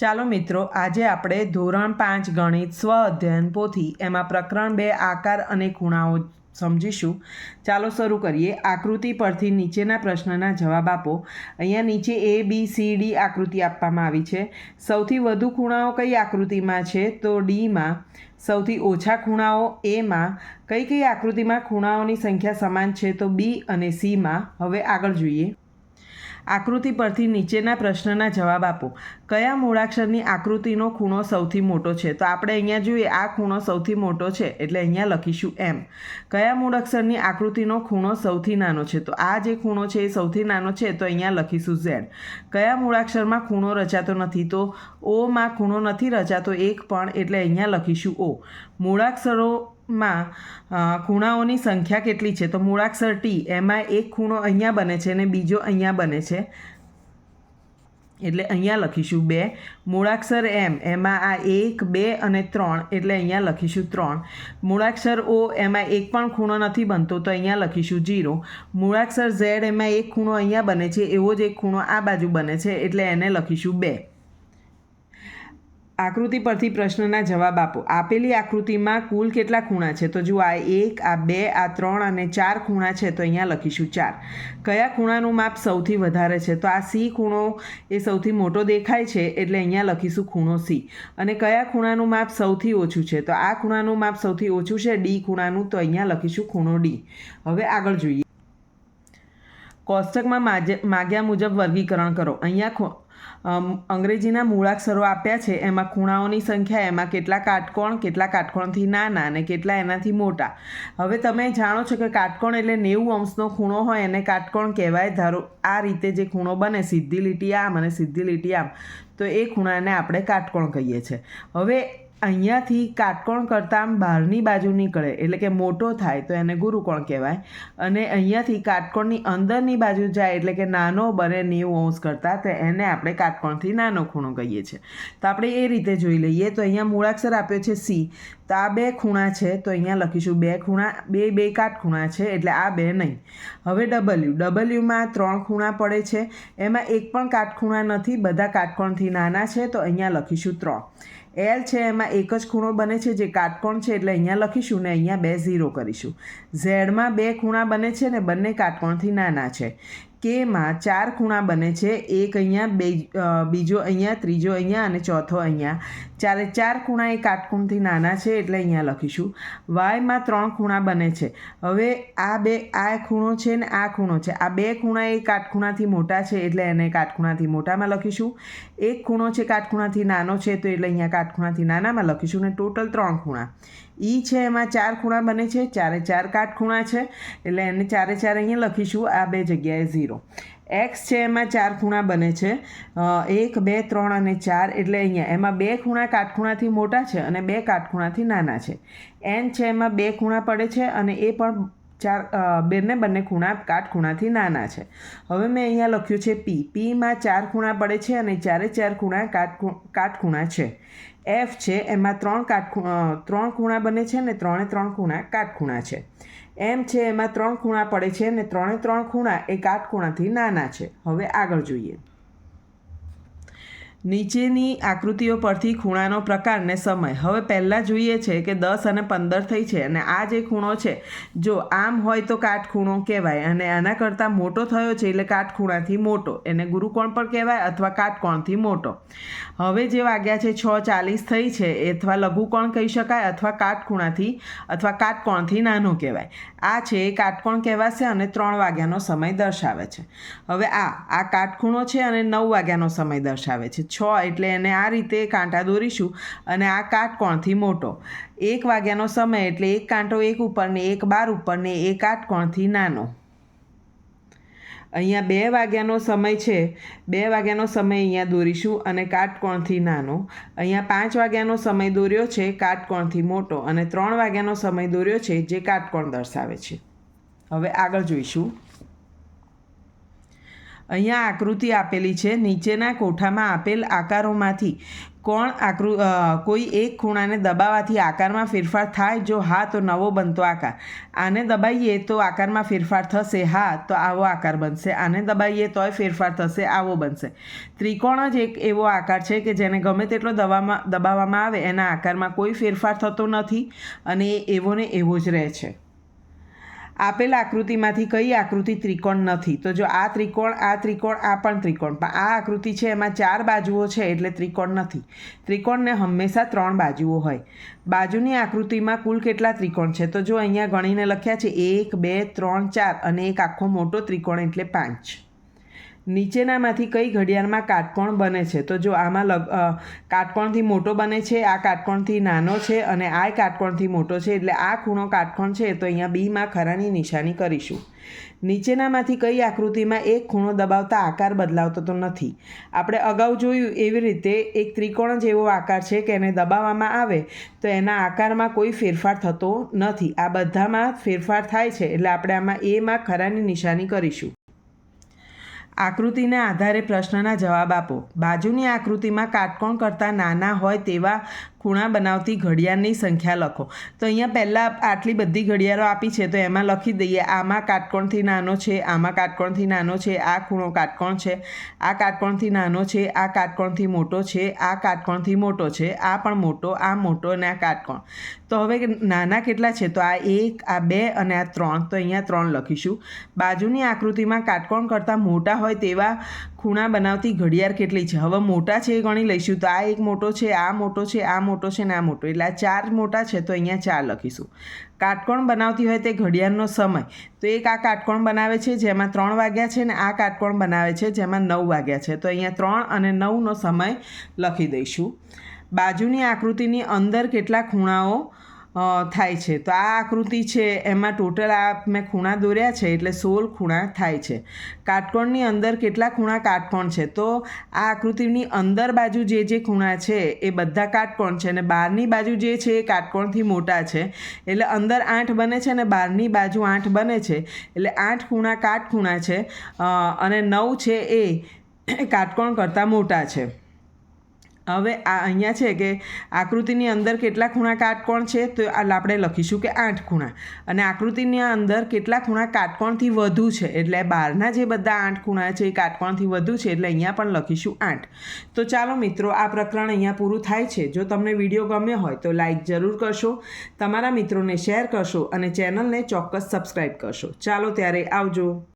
ચાલો મિત્રો, આજે આપણે ધોરણ પાંચ ગણિત સ્વ અધ્યયન પોથી એમાં પ્રકરણ બે આકાર અને ખૂણાઓ સમજીશું. ચાલો શરૂ કરીએ. આકૃતિ પરથી નીચેના પ્રશ્નના જવાબ આપો. અહીંયા નીચે એ બી સી ડી આકૃતિ આપવામાં આવી છે. સૌથી વધુ ખૂણાઓ કઈ આકૃતિમાં છે? તો ડીમાં સૌથી ઓછા ખૂણાઓ એમાં કઈ કઈ આકૃતિમાં ખૂણાઓની સંખ્યા સમાન છે? તો બી અને સીમાં હવે આગળ જોઈએ. આકૃતિ પરથી નીચેના પ્રશ્નના જવાબ આપો. કયા મૂળાક્ષરની આકૃતિનો ખૂણો સૌથી મોટો છે? તો આપણે અહીંયા જોઈએ, આ ખૂણો સૌથી મોટો છે, એટલે અહીંયા લખીશું એમ કયા મૂળાક્ષરની આકૃતિનો ખૂણો સૌથી નાનો છે? તો આ જે ખૂણો છે એ સૌથી નાનો છે, તો અહીંયા લખીશું ઝેડ કયા મૂળાક્ષરમાં ખૂણો રચાતો નથી? તો ઓમાં ખૂણો નથી રચાતો એક પણ, એટલે અહીંયા લખીશું ઓ મૂળાક્ષરો માં ખૂણાઓની સંખ્યા કેટલી છે? તો મૂળાક્ષર ટી, એમાં એક ખૂણો અહીંયા બને છે અને બીજો અહીંયા બને છે. એટલે અહીંયા લખીશું બે. મૂળાક્ષર એમ, એમાં આ એક, બે અને ત્રણ, એટલે અહીંયા લખીશું ત્રણ. મૂળાક્ષર ઓ, એમાં એક પણ ખૂણો નથી બનતો, તો અહીંયા લખીશું જીરો. મૂળાક્ષર ઝેડ, એમાં એક ખૂણો અહીંયા બને છે, એવો જ એક ખૂણો આ બાજુ બને છે, એટલે એને લખીશું બે. આકૃતિ પરથી પ્રશ્નના જવાબ આપો. આપેલી આકૃતિમાં કુલ કેટલા ખૂણા છે? તો જુઓ, આ એક, આ બે, આ ત્રણ અને ચાર ખૂણા છે. તો અહીંયા લખીશું ચાર. કયા ખૂણાનું માપ સૌથી વધારે છે? તો આ સી ખૂણો એ સૌથી મોટો દેખાય છે, એટલે અહીંયા લખીશું ખૂણો સી. અને કયા ખૂણાનું માપ સૌથી ઓછું છે? તો આ ખૂણાનું માપ સૌથી ઓછું છે, ડી ખૂણાનું, તો અહીંયા લખીશું ખૂણો ડી. હવે આગળ જોઈએ. કોષ્ટકમાં માગ્યા મુજબ વર્ગીકરણ કરો. અહીંયા અંગ્રેજીના મૂળાક્ષરો આપ્યા છે. એમાં ખૂણાઓની સંખ્યા, એમાં કેટલા કાટકોણ, કેટલા કાટકોણથી નાના અને કેટલા એનાથી મોટા. હવે તમે જાણો છો કે કાટકોણ એટલે નેવું અંશનો ખૂણો હોય એને કાટકોણ કહેવાય. ધારો આ રીતે જે ખૂણો બને, સીધી લીટી આમ અને સીધી લીટી આમ, તો એ ખૂણાને આપણે કાટકોણ કહીએ છીએ. હવે અહીંયાથી કાટકોણ કરતાં બહારની બાજુ નીકળે, એટલે કે મોટો થાય, તો એને ગુરુકોણ કહેવાય. અને અહીંયાથી કાટકોણની અંદરની બાજુ જાય, એટલે કે નાનો બને નેવું અંશ કરતાં, તો એને આપણે કાટકોણથી નાનો ખૂણો કહીએ છીએ. તો આપણે એ રીતે જોઈ લઈએ, તો અહીંયા મૂળાક્ષર આપ્યો છે સી. તો આ બે ખૂણા છે, તો અહીંયા લખીશું બે ખૂણા, બે બે કાટખૂણા છે, એટલે આ બે નહીં. હવે ડબલ્યુ ડબલ્યુમાં ત્રણ ખૂણા પડે છે, એમાં એક પણ કાટખૂણા નથી, બધા કાટકોણથી નાના છે, તો અહીંયા લખીશું ત્રણ. એલ છે, એમાં એક જ ખૂણો બને છે જે કાટકોણ છે, એટલે અહીંયા લખીશું ને અહીંયા બે ઝીરો કરીશું. ઝેડમાં બે ખૂણા બને છે ને બંને કાટકોણથી નાના છે. કેમાં ચાર ખૂણા બને છે. એક અહીંયા, બે બીજો અહીંયા, ત્રીજો અહીંયા અને ચોથો અહીંયા. ચારે ચાર ખૂણા એ કાટખૂણથી નાના છે એટલે અહીંયા લખીશું. વાયમાં ત્રણ ખૂણા બને છે. હવે આ બે, આ ખૂણો છે ને આ ખૂણો છે. આ બે ખૂણા એ કાટખૂણાથી મોટા છે એટલે એને કાટખૂણાથી મોટામાં લખીશું. એક ખૂણો છે કાટખૂણાથી નાનો છે તો એટલે અહીંયા કાટખૂણાથી નાનામાં લખીશું ને ટોટલ ત્રણ ખૂણા. ઈ છે, એમાં ચાર ખૂણા બને છે, ચારે ચાર કાટખૂણા છે, એટલે એને ચારે ચાર અહીંયા લખીશું, આ બે જગ્યાએ ઝીરો. એક્સ છે, એમાં ચાર ખૂણા બને છે એક, બે, ત્રણ અને ચાર, એટલે અહીંયા, એમાં બે ખૂણા કાટખૂણાથી મોટા છે અને બે કાટખૂણાથી નાના છે. એન છે, એમાં બે ખૂણા પડે છે અને એ પણ ચાર બેને બંને ખૂણા કાટખૂણાથી નાના છે. હવે મેં અહીંયા લખ્યું છે પી પીમાં ચાર ખૂણા પડે છે અને ચારે ચાર ખૂણા કાટખૂ કાટખૂણા છે. એફ છે, એમાં ત્રણ કાટખૂ ત્રણ ખૂણા બને છે ને ત્રણે ત્રણ ખૂણા કાટખૂણા છે. એમ છે, એમાં ત્રણ ખૂણા પડે છે ને ત્રણે ત્રણ ખૂણા એ કાટખૂણાથી નાના છે. હવે આગળ જોઈએ. નીચેની આકૃતિઓ પરથી ખૂણાનો પ્રકાર ને સમય. હવે પહેલાં જોઈએ છે કે દસ અને પંદર થઈ છે અને આ જે ખૂણો છે, જો આમ હોય તો કાટખૂણો કહેવાય અને આના કરતાં મોટો થયો છે એટલે કાટખૂણાથી મોટો. એને ગુરુકોણ પણ કહેવાય અથવા કાટકોણથી મોટો. હવે જે વાગ્યા છે છ ચાલીસ થઈ છે, અથવા લઘુકોણ કહી શકાય અથવા કાટખૂણાથી અથવા કાટકોણથી નાનો કહેવાય. આ છે એ કાટકોણ કહેવાશે અને ત્રણ વાગ્યાનો સમય દર્શાવે છે. હવે આ આ કાટખૂણો છે અને નવ વાગ્યાનો સમય દર્શાવે છે. છ એટલે એને આ રીતે કાંટા દોરીશું અને આ કાટકોણથી મોટો? એક વાગ્યાનો સમય એટલે એક કાંટો એક ઉપરને એક બાર ઉપરને એ કાટકોણથી નાનો? અહીંયા બે વાગ્યાનો સમય છે. બે વાગ્યાનો સમય અહીંયા દોરીશું અને કાટકોણથી નાનો? અહીંયા પાંચ વાગ્યાનો સમય દોર્યો છે કાટકોણથી મોટો? અને ત્રણ વાગ્યાનો સમય દોર્યો છે, જે કાટકોણ દર્શાવે છે? હવે આગળ જોઈશું. અહીંયા આકૃતિ આપેલી છે. નીચેના કોઠામાં આપેલ આકારોમાંથી કોણ આકૃ કોઈ એક ખૂણાને દબાવવાથી આકારમાં ફેરફાર થાય? જો હા, તો નવો બનતો આકાર. આને દબાઈએ તો આકારમાં ફેરફાર થશે. હા, તો આવો આકાર બનશે. આને દબાઈએ તોય ફેરફાર થશે. આવો બનશે. ત્રિકોણ જ એક એવો આકાર છે કે જેને ગમે તેટલો દવામાં, દબાવવામાં આવે, એના આકારમાં કોઈ ફેરફાર થતો નથી અને એ એવો ને એવો જ રહે છે. આપેલ આકૃતિમાંથી કઈ આકૃતિ ત્રિકોણ નથી. તો જો આ ત્રિકોણ આ ત્રિકોણ, આ પણ ત્રિકોણ. પણ આ આકૃતિ છે એમાં ચાર બાજુઓ છે એટલે ત્રિકોણ નથી. ત્રિકોણને હંમેશા ત્રણ બાજુઓ હોય. બાજુની આકૃતિમાં કુલ કેટલા ત્રિકોણ છે? તો જો અહીંયા ગણીને લખ્યા છે એક, બે, ત્રણ, ચાર અને એક આખો મોટો ત્રિકોણ એટલે પાંચ. નીચેનામાંથી કઈ ઘડિયાળમાં કાટકોણ બને છે? તો જો આમાં લગ કાટકોણથી મોટો બને છે, આ કાટકોણથી નાનો છે અને આ કાટકોણથી મોટો છે, એટલે આ ખૂણો કાટકોણ છે, તો અહીંયા બીમાં ખરાની નિશાની કરીશું. નીચેનામાંથી કઈ આકૃતિમાં એક ખૂણો દબાવતા આકાર બદલાવતો તો નથી. આપણે અગાઉ જોયું એવી રીતે એક ત્રિકોણ જેવો આકાર છે કે એને દબાવવામાં આવે, તો એના આકારમાં કોઈ ફેરફાર થતો નથી. આ બધામાં ફેરફાર થાય છે, એટલે આપણે આમાં એમાં ખરાની નિશાની કરીશું. આકૃતિના આધારે પ્રશ્નના જવાબ આપો. બાજુની આકૃતિમાં કાટકોણ કરતાં નાના હોય તેવા ખૂણા બનાવતી ઘડિયાળની સંખ્યા લખો. તો અહીંયા પહેલાં આટલી બધી ઘડિયાળો આપી છે, તો એમાં લખી દઈએ, આમાં કાટકોણથી નાનો છે, આમાં કાટકોણથી નાનો છે, આ ખૂણો કાટકોણ છે, આ કાટકોણથી નાનો છે, આ કાટકોણથી મોટો છે, આ કાટકોણથી મોટો છે, આ પણ મોટો, આ મોટો અને આ કાટકોણ. તો હવે નાના કેટલા છે? તો આ એક, આ બે અને આ ત્રણ. તો અહીંયા ત્રણ લખીશું. બાજુની આકૃતિમાં કાટકોણ કરતાં મોટા હોય તેવા ખૂણા બનાવતી ઘડિયાળ કેટલી છે? હવે મોટા છે એ ગણી લઈશું. તો આ એક મોટો છે, આ મોટો છે, આ મોટો છે ને આ મોટો. એટલે આ ચાર મોટા છે તો અહીંયા ચાર લખીશું. કાટકોણ બનાવતી હોય તે ઘડિયાળનો સમય. તો એક આ કાટકોણ બનાવે છે, જેમાં ત્રણ વાગ્યા છે ને આ કાટકોણ બનાવે છે, જેમાં નવ વાગ્યા છે. તો અહીંયા ત્રણ અને નવનો સમય લખી દઈશું. બાજુની આકૃતિની અંદર કેટલા ખૂણાઓ થાય છે. તો આ આકૃતિ છે, એમાં ટોટલ આ મેં ખૂણા દોર્યા છે, એટલે સોળ ખૂણા થાય છે. કાટકોણની અંદર કેટલા ખૂણા કાટકોણ છે? તો આ આકૃતિની અંદર બાજુ જે જે ખૂણા છે, એ બધા કાટકોણ છે અને બહારની બાજુ જે છે, એ કાટકોણથી મોટા છે. એટલે અંદર આઠ બને છે અને બહારની બાજુ આઠ બને છે. એટલે આઠ ખૂણા કાટખૂણા છે અને નવ છે એ કાટકોણ કરતાં મોટા છે. હવે આ અહીંયા છે કે આકૃતિની અંદર કેટલા ખૂણા કાટકોણ છે તો આપણે લખીશું કે આઠ ખૂણા. અને આકૃતિની અંદર કેટલા ખૂણા કાટકોણથી વધુ છે? એટલે બહારના જે બધા આઠ ખૂણા છે એ કાટકોણથી વધુ છે એટલે અહીંયા પણ લખીશું આઠ. તો ચાલો મિત્રો, આ પ્રકરણ અહીંયા પૂરું થાય છે. જો તમને વીડિયો ગમ્યો હોય તો લાઇક જરૂર કરશો, તમારા મિત્રોને શેર કરશો અને ચેનલને ચોક્કસ સબસ્ક્રાઈબ કરશો. ચાલો ત્યારે આવજો.